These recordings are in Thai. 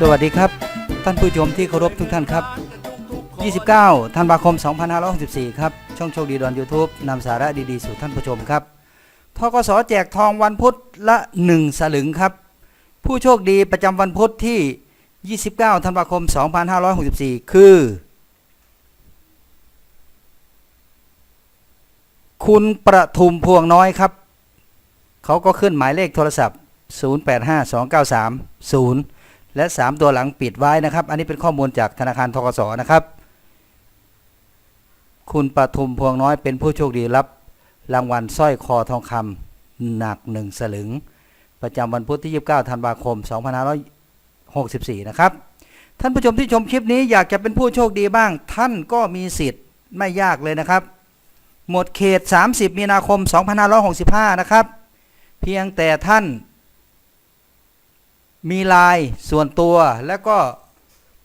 สวัสดีครับ ท่านผู้ชมที่เคารพทุกท่านครับ 29 ธันวาคม 2564 ครับ ช่องโชคดีดอน YouTube นำสาระดีๆ สู่ท่านผู้ชมครับทกสแจกทองวันพุธละ 1 สลึงครับ ผู้โชคดีประจำวันพุธที่ 29 ธันวาคม 2564 คือ คุณประทุมพวงน้อยครับ เขาก็ขึ้นหมายเลขโทรศัพท์ 085293 และ 3 ตัวหลังปิดไว้นะครับ อันนี้เป็นข้อมูลจากธนาคารทกสนะครับ คุณปทุมพวงน้อยเป็นผู้โชคดีรับ รางวัลสร้อยคอทองคำหนัก 1 สลึง ประจำวันพุธที่ 29 ธันวาคม 2564 นะครับ ท่านผู้ชมที่ชมคลิปนี้อยากจะเป็นผู้โชคดีบ้าง ท่านก็มีสิทธิ์ไม่ยากเลยนะครับ หมดเขต 30 มีนาคม 2565 นะครับ เพียงแต่ท่าน มีไลน์ส่วนตัวแล้วก็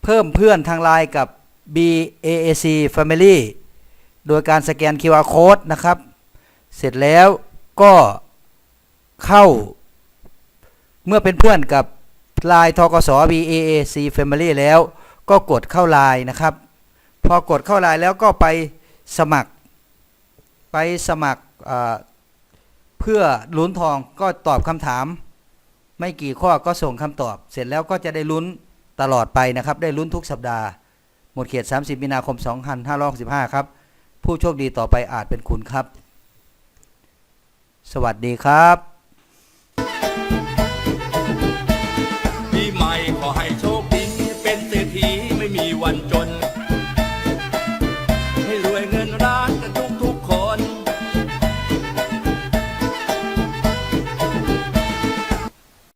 เพิ่มเพื่อนทางไลน์กับ BAAC Family โดยการสแกน QR Code นะครับ เสร็จแล้วก็เข้า เมื่อเป็นเพื่อนกับไลน์ทกส BAAC Family แล้วก็กดเข้าไลน์นะครับ พอกดเข้าไลน์แล้วก็ไปสมัคร ไปสมัครเอ่อเพื่อลุ้นทองก็ตอบคำถาม ไม่กี่ข้อก็ส่งคำตอบ เสร็จแล้วก็จะได้ลุ้นตลอดไปนะครับ ได้ลุ้นทุกสัปดาห์ หมดเขต 30 มีนาคม 2565 ครับ ผู้โชคดีต่อไปอาจเป็นคุณครับ สวัสดีครับปีใหม่ขอให้โชคดีเป็นเศรษฐีไม่มีวันจน